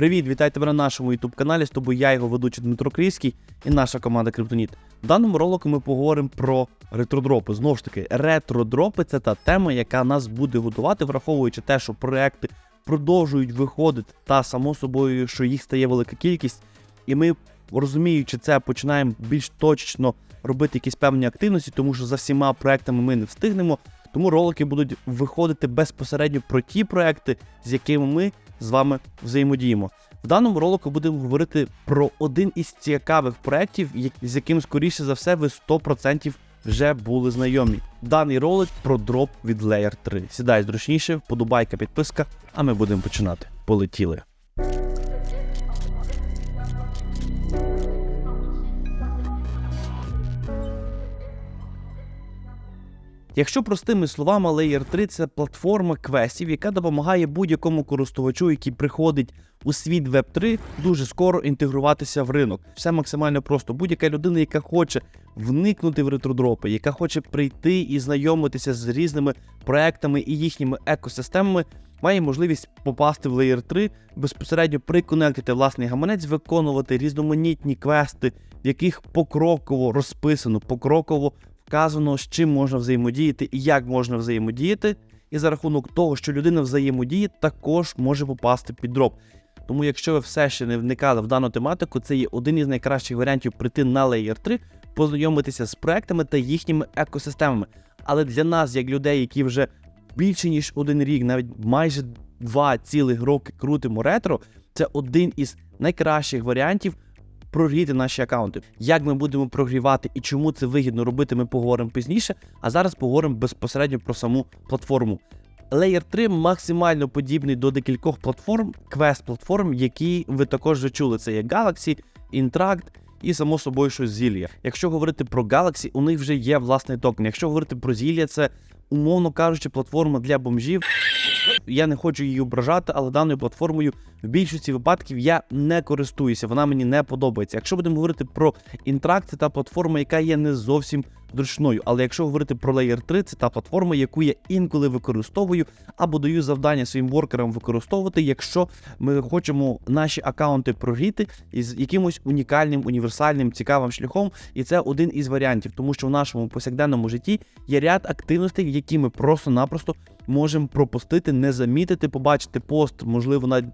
Привіт, вітайте мене на нашому youtube каналі. З тобою я його ведучий Дмитро Крійський і наша команда Криптоніт. В даному ролику ми поговоримо про ретродропи. Знову ж таки, ретродропи це та тема, яка нас буде готувати, враховуючи те, що проекти продовжують виходити, та само собою, що їх стає велика кількість, і ми, розуміючи це, починаємо більш точно робити якісь певні активності, тому що за всіма проектами ми не встигнемо. Тому ролики будуть виходити безпосередньо про ті проекти, з якими ми з вами взаємодіємо. В даному ролику будемо говорити про один із цікавих проєктів, з яким, скоріше за все, ви 100% вже були знайомі. Даний ролик про дроп від Layer 3. Сідай зручніше, вподобайка, підписка, а ми будемо починати. Полетіли. Якщо простими словами, Layer 3 це платформа квестів, яка допомагає будь-якому користувачу, який приходить у світ Web 3, дуже скоро інтегруватися в ринок. Все максимально просто. Будь-яка людина, яка хоче вникнути в ретродропи, яка хоче прийти і знайомитися з різними проектами і їхніми екосистемами, має можливість попасти в Layer 3, безпосередньо приконектити власний гаманець, виконувати різноманітні квести, в яких покроково розписано, покроково вказано, з чим можна взаємодіяти і як можна взаємодіяти. І за рахунок того, що людина взаємодіє, також може попасти під дроп. Тому, якщо ви все ще не вникали в дану тематику, це є один із найкращих варіантів прийти на Layer 3, познайомитися з проектами та їхніми екосистемами. Але для нас, як людей, які вже більше ніж один рік, навіть майже два цілих роки крутимо ретро, це один із найкращих варіантів прогріти наші аккаунти. Як ми будемо прогрівати і чому це вигідно робити, ми поговоримо пізніше. А зараз поговоримо безпосередньо про саму платформу. Layer 3 максимально подібний до декількох платформ, квест-платформ, які ви також вже чули. Це є Galaxy, Intract і само собою щось Зілля. Якщо говорити про Galaxy, у них вже є власний токен. Якщо говорити про Зілля, це умовно кажучи, платформа для бомжів. Я не хочу її ображати, але даною платформою в більшості випадків я не користуюся, вона мені не подобається. Якщо будемо говорити про Intract, це та платформа, яка є не зовсім зручною. Але якщо говорити про Layer 3, це та платформа, яку я інколи використовую або даю завдання своїм воркерам використовувати, якщо ми хочемо наші аккаунти прогріти із якимось унікальним, універсальним, цікавим шляхом. І це один із варіантів, тому що в нашому повсякденному житті є ряд активностей, які ми просто-напросто можемо пропустити, не замітити, побачити пост, можливо, навіть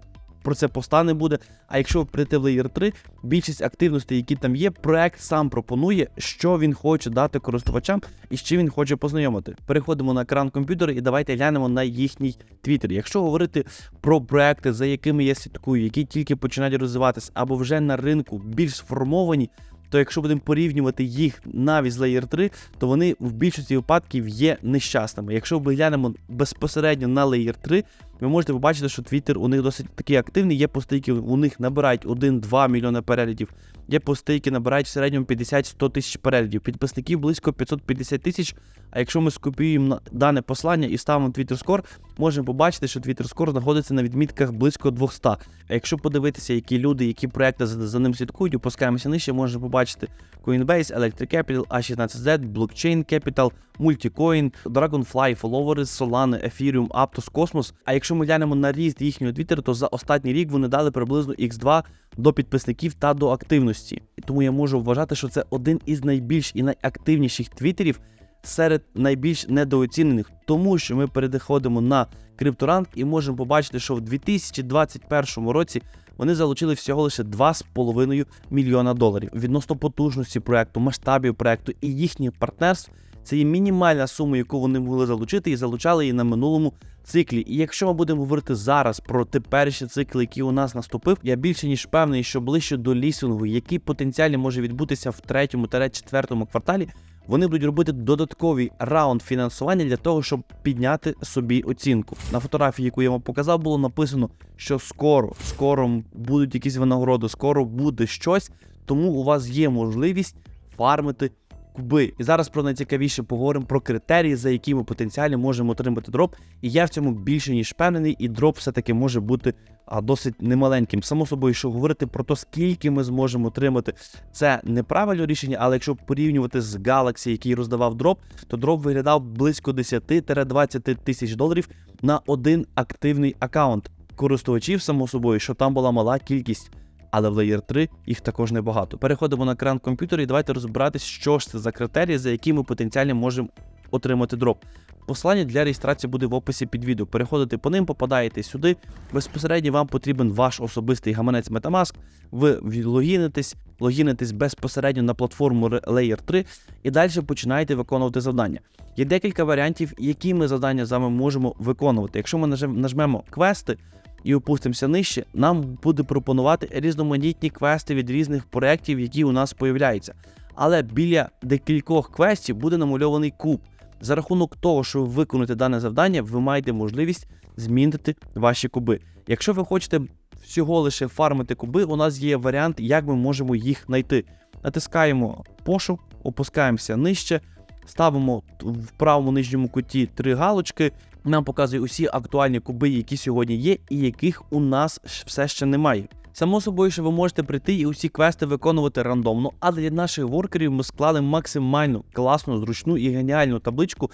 про це поста не буде. А якщо прийти в Layer 3, більшість активностей, які там є, проект сам пропонує, що він хоче дати користувачам і з чим він хоче познайомити. Переходимо на екран комп'ютера і давайте глянемо на їхній твіттер. Якщо говорити про проекти, за якими я слідкую, які тільки починають розвиватися, або вже на ринку більш сформовані. То якщо будемо порівнювати їх навіть з Layer 3, то вони в більшості випадків є нещасними. Якщо ми глянемо безпосередньо на Layer 3, ви можете побачити, що Twitter у них досить такий активний. Є пости, які у них набирають 1-2 мільйони переглядів. Є пости, які набирають в середньому 50-100 тисяч переглядів. Підписників близько 550 тисяч. А якщо ми скопіюємо дане послання і ставимо Twitter Score, можемо побачити, що Twitter Score знаходиться на відмітках близько 200. А якщо подивитися, які люди, які проекти за, за ним слідкують, опускаємося нижче, можемо побачити Coinbase, Electric Capital, A16Z, Blockchain Capital, Multicoin, Dragonfly, Followers, Solana, Ethereum, Aptos, Cosmos. А якщо ми глянемо на ріст їхнього твіттера, то за останній рік вони дали приблизно X2 до підписників та до активності. Тому я можу вважати, що це один із найбільш і найактивніших твіттерів серед найбільш недооцінених, тому що ми переходимо на крипторанк і можемо побачити, що в 2021 році вони залучили всього лише 2,5 мільйона доларів відносно потужності проекту, масштабів проекту і їхніх партнерств. Це є мінімальна сума, яку вони могли залучити, і залучали її на минулому циклі. І якщо ми будемо говорити зараз про теперішні цикли, які у нас наступив, я більше ніж певний, що ближче до лісингу, який потенціально може відбутися в третьому та четвертому кварталі, вони будуть робити додатковий раунд фінансування для того, щоб підняти собі оцінку. На фотографії, яку я вам показав, було написано, що скоро, скоро будуть якісь винагороди, скоро буде щось, тому у вас є можливість фармити куби. І зараз про найцікавіше поговоримо про критерії, за які ми потенціально можемо отримати дроп. І я в цьому більше ніж впевнений, і дроп все-таки може бути а, досить немаленьким. Само собою, що говорити про те, скільки ми зможемо отримати, це неправильне рішення, але якщо порівнювати з Galaxy, який роздавав дроп, то дроп виглядав близько 10-20 тисяч доларів на один активний аккаунт. користувачів, само собою, що там була мала кількість. Але в Layer 3 їх також небагато. Переходимо на екран комп'ютера і давайте розбиратись, що ж це за критерії, за які ми потенціально можемо отримати дроп. Посилання для реєстрації буде в описі під відео. Переходите по ним, попадаєте сюди. Безпосередньо вам потрібен ваш особистий гаманець Metamask. Ви логінитесь, логінитесь безпосередньо на платформу Layer 3 і далі починаєте виконувати завдання. Є декілька варіантів, які ми завдання з вами можемо виконувати. Якщо ми нажмемо квести і опустимося нижче, нам буде пропонувати різноманітні квести від різних проєктів, які у нас появляються. Але біля декількох квестів буде намальований куб. За рахунок того, що ви виконуєте дане завдання, ви маєте можливість змінити ваші куби. Якщо ви хочете всього лише фармити куби, у нас є варіант, як ми можемо їх знайти. Натискаємо пошук, опускаємося нижче, ставимо в правому нижньому куті три галочки. Нам показує усі актуальні куби, які сьогодні є, і яких у нас все ще немає. Само собою, що ви можете прийти і усі квести виконувати рандомно, але для наших воркерів ми склали максимально класну, зручну і геніальну табличку,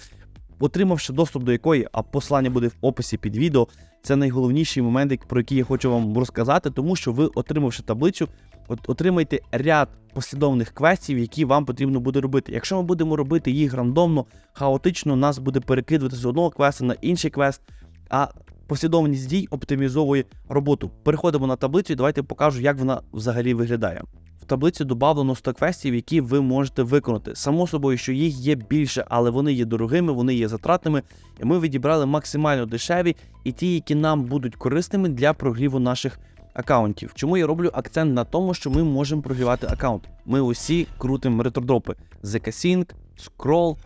отримавши доступ до якої, а посилання буде в описі під відео. Це найголовніший момент, про який я хочу вам розказати, тому що ви, отримавши таблицю, от отримаєте ряд послідовних квестів, які вам потрібно буде робити. Якщо ми будемо робити їх рандомно, хаотично, нас буде перекидувати з одного квесту на інший квест. А послідовність дій оптимізовує роботу. Переходимо на таблицю і давайте покажу, як вона взагалі виглядає. В таблиці додано 100 квестів, які ви можете виконати. Само собою, що їх є більше, але вони є дорогими, вони є затратними. І ми відібрали максимально дешеві і ті, які нам будуть корисними для прогріву наших аккаунтів. Чому я роблю акцент на тому, що ми можемо прогрівати аккаунт? Ми усі крутимо ретродропи: ZK Sync, Scroll,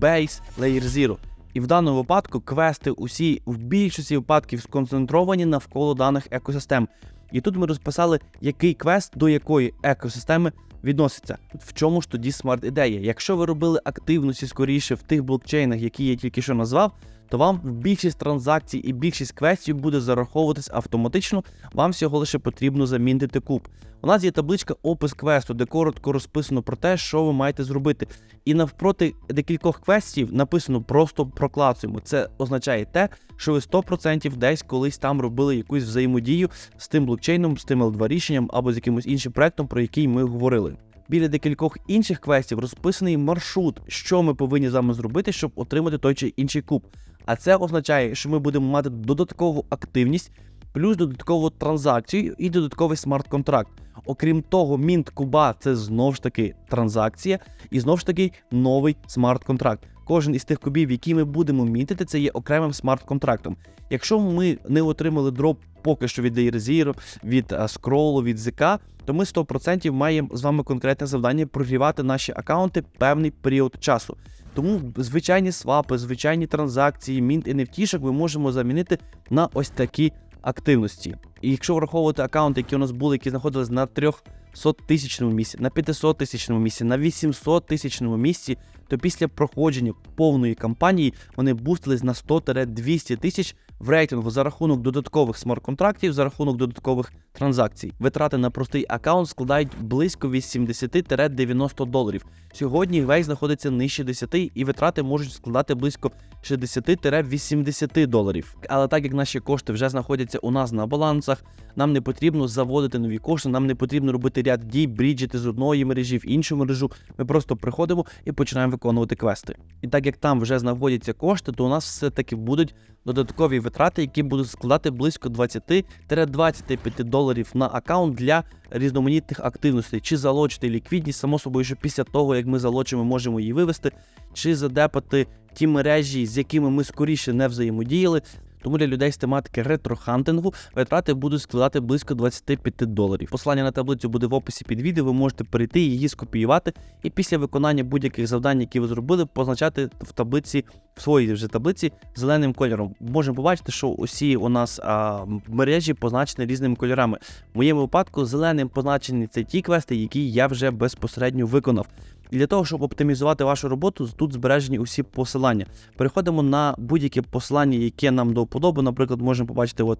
Base, Layer Zero. І в даному випадку квести усі в більшості випадків сконцентровані навколо даних екосистем. І тут ми розписали, який квест до якої екосистеми відноситься. В чому ж тоді смарт-ідея? Якщо ви робили активності скоріше в тих блокчейнах, які я тільки що назвав, то вам більшість транзакцій і більшість квестів буде зараховуватись автоматично. Вам всього лише потрібно замінити куб. У нас є табличка опис квесту, де коротко розписано про те, що ви маєте зробити. І навпроти декількох квестів написано просто проклацуємо. Це означає те, що ви 100% десь колись там робили якусь взаємодію з тим блокчейном, з тим L2 рішенням або з якимось іншим проектом, про який ми говорили. Біля декількох інших квестів розписаний маршрут, що ми повинні з вами зробити, щоб отримати той чи інший куб. А це означає, що ми будемо мати додаткову активність, плюс додаткову транзакцію і додатковий смарт-контракт. Окрім того, мінт куба це знову ж таки транзакція, і знову ж таки новий смарт-контракт. Кожен із тих кубів, які ми будемо мінтити, це є окремим смарт-контрактом. Якщо ми не отримали дроп поки що від Layer від е, скролу, від ZK, то ми 100% маємо з вами конкретне завдання прогрівати наші аккаунти певний період часу. Тому звичайні свапи, звичайні транзакції, мінт і невтішок ми можемо замінити на ось такі активності. І якщо враховувати аккаунти, які у нас були, які знаходились на трьох. 100 тисячному місці, на 500-тисячному місці, на 800-тисячному місці, то після проходження повної кампанії вони бустились на 100-200 тисяч в рейтингу за рахунок додаткових смарт-контрактів, за рахунок додаткових транзакцій. Витрати на простий аккаунт складають близько 80-90 доларів. Сьогодні вейс знаходиться нижче 10 і витрати можуть складати близько 60-80 доларів. Але так як наші кошти вже знаходяться у нас на балансах, нам не потрібно заводити нові кошти, нам не потрібно робити ряд дій, бріджити з одної мережі в іншу мережу. Ми просто приходимо і починаємо виконувати квести. І так як там вже знаходяться кошти, то у нас все-таки будуть додаткові витрати, які будуть складати близько 20-25 доларів на аккаунт для різноманітних активностей, чи залочити ліквідність, само собою, що після того, як ми залочимо, можемо її вивести, чи задепати ті мережі, з якими ми скоріше не взаємодіяли. Тому для людей з тематики ретро-хантингу витрати будуть складати близько 25 доларів. Послання на таблицю буде в описі під відео. Ви можете перейти її скопіювати, і після виконання будь-яких завдань, які ви зробили, позначати в таблиці в своїй вже таблиці зеленим кольором. Можемо побачити, що усі у нас а, мережі позначені різними кольорами. В моєму випадку зеленим позначені це ті квести, які я вже безпосередньо виконав. І для того, щоб оптимізувати вашу роботу, тут збережені усі посилання. Переходимо на будь-яке посилання, яке нам до вподоби. Наприклад, можемо побачити, от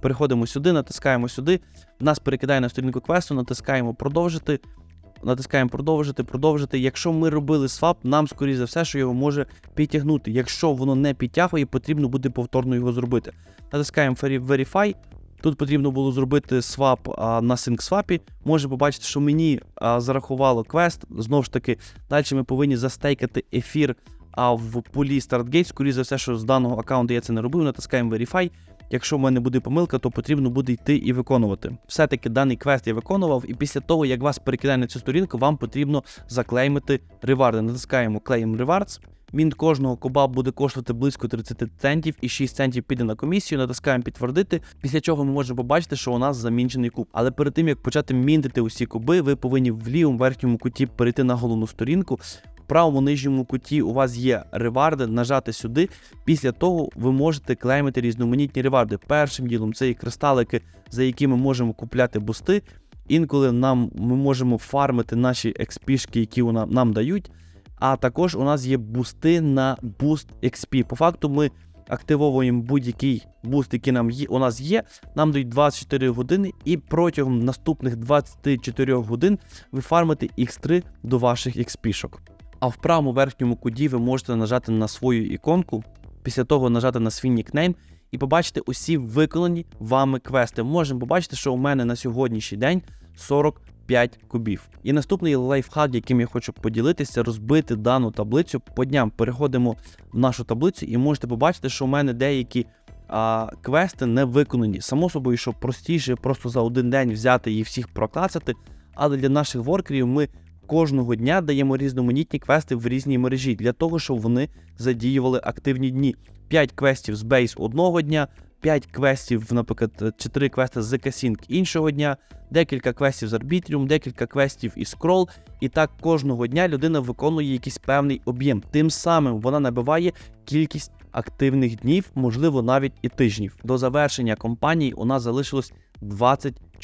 переходимо сюди, натискаємо сюди. Нас перекидає на сторінку квесту, натискаємо продовжити. Натискаємо продовжити, продовжити. Якщо ми робили свап, нам скоріше за все, що його може підтягнути. Якщо воно не підтягує, потрібно буде повторно його зробити. Натискаємо Veri- Verify. Тут потрібно було зробити свап на SyncSwap. Може побачити, що мені а, зарахувало квест. Знову ж таки, далі ми повинні застейкати ефір а в пулі StartGate. Скоріше за все, що з даного аккаунту я це не робив. Натискаємо Verify. Якщо в мене буде помилка, то потрібно буде йти і виконувати. Все-таки даний квест я виконував, і після того, як вас перекидає на цю сторінку, вам потрібно заклеймити реварди. Натискаємо Claim Rewards. Він кожного коба буде коштувати близько 30 центів і 6 центів піде на комісію. Натискаємо підтвердити. Після чого ми можемо побачити, що у нас замінчений куб. Але перед тим як почати мінтити усі куби, ви повинні в лівому верхньому куті перейти на головну сторінку. В правому нижньому куті у вас є реварди, нажати сюди. Після того ви можете клеймити різноманітні реварди. Першим ділом це і кристалики, за які ми можемо купляти бусти. Інколи нам ми можемо фармити наші експішки, які вона- нам дають. А також у нас є бусти на Boost XP. По факту ми активовуємо будь-який буст, який нам є, у нас є. Нам дають 24 години, і протягом наступних 24 годин ви фармите X3 до ваших XP-шок. А в правому верхньому куті ви можете нажати на свою іконку, після того нажати на свій нікнейм і побачити усі виконані вами квести. Можемо побачити, що у мене на сьогоднішній день 45 кубів. І наступний лайфхак, яким я хочу поділитися, розбити дану таблицю по дням. Переходимо в нашу таблицю і можете побачити, що у мене деякі а, квести не виконані. Само собою, що простіше просто за один день взяти і всіх проклацати. Але для наших воркерів ми кожного дня даємо різноманітні квести в різній мережі для того, щоб вони задіювали активні дні. 5 квестів з бейс одного дня, 5 квестів, наприклад, 4 квести з Casing іншого дня, декілька квестів з Arbitrium, декілька квестів із Scroll. І так кожного дня людина виконує якийсь певний об'єм. Тим самим вона набиває кількість активних днів, можливо, навіть і тижнів. До завершення кампанії у нас залишилось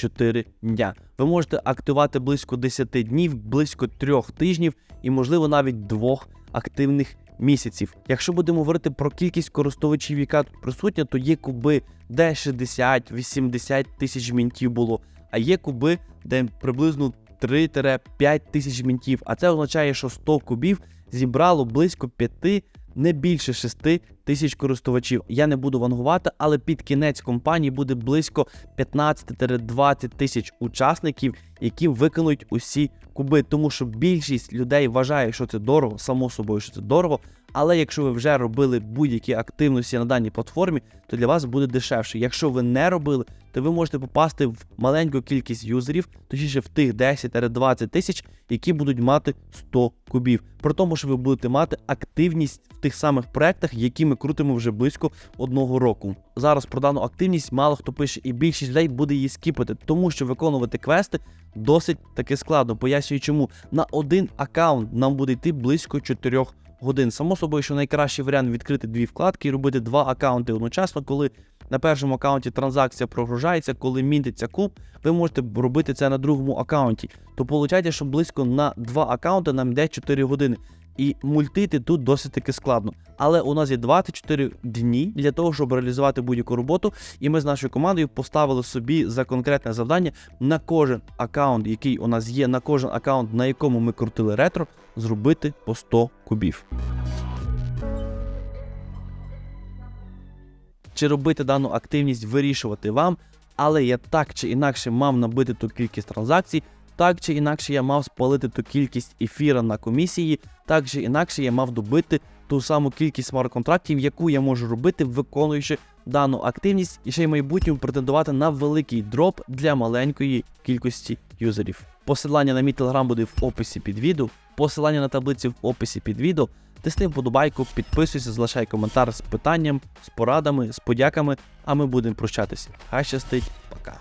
24 дня. Ви можете активувати близько 10 днів, близько 3 тижнів і, можливо, навіть двох активних місяців. Якщо будемо говорити про кількість користувачів, яка тут присутня, то є куби, де 60-80 тисяч мінтів було, а є куби, де приблизно 3-5 тисяч мінтів. А це означає, що 100 кубів зібрало близько 5, не більше 6 тисяч користувачів. Я не буду вангувати, але під кінець компанії буде близько 15-20 тисяч учасників, які виконують усі куби. Тому що більшість людей вважає, що це дорого, само собою, що це дорого. Але якщо ви вже робили будь-які активності на даній платформі, то для вас буде дешевше. Якщо ви не робили, то ви можете попасти в маленьку кількість юзерів, точніше в тих 10-20 тисяч, які будуть мати 100 кубів. При тому, що ви будете мати активність в тих самих проектах, які ми крутимо вже близько одного року. Зараз про дану активність мало хто пише, і більшість людей буде її скіпати, тому що виконувати квести досить таки складно. Пояснюю, чому на один аккаунт нам буде йти близько 4 годин. Само собою, що найкращий варіант відкрити дві вкладки і робити два аккаунти одночасно, коли на першому аккаунті транзакція прогружається, коли мінтиться куб, ви можете робити це на другому аккаунті. То виходить, що близько на два аккаунти нам йде 4 години. І мультити тут досить таки складно. Але у нас є 24 дні для того, щоб реалізувати будь-яку роботу. І ми з нашою командою поставили собі за конкретне завдання на кожен аккаунт, який у нас є, на кожен аккаунт, на якому ми крутили ретро, зробити по 100 кубів. Чи робити дану активність вирішувати вам, але я так чи інакше мав набити ту кількість транзакцій, так чи інакше я мав спалити ту кількість ефіра на комісії, так чи інакше я мав добити ту саму кількість смарт-контрактів, яку я можу робити, виконуючи дану активність, і ще й в майбутньому претендувати на великий дроп для маленької кількості юзерів. Посилання на мій телеграм буде в описі під відео, посилання на таблиці в описі під відео. Тисни вподобайку, підписуйся, залишай коментар з питанням, з порадами, з подяками, а ми будемо прощатися. Хай щастить, пока.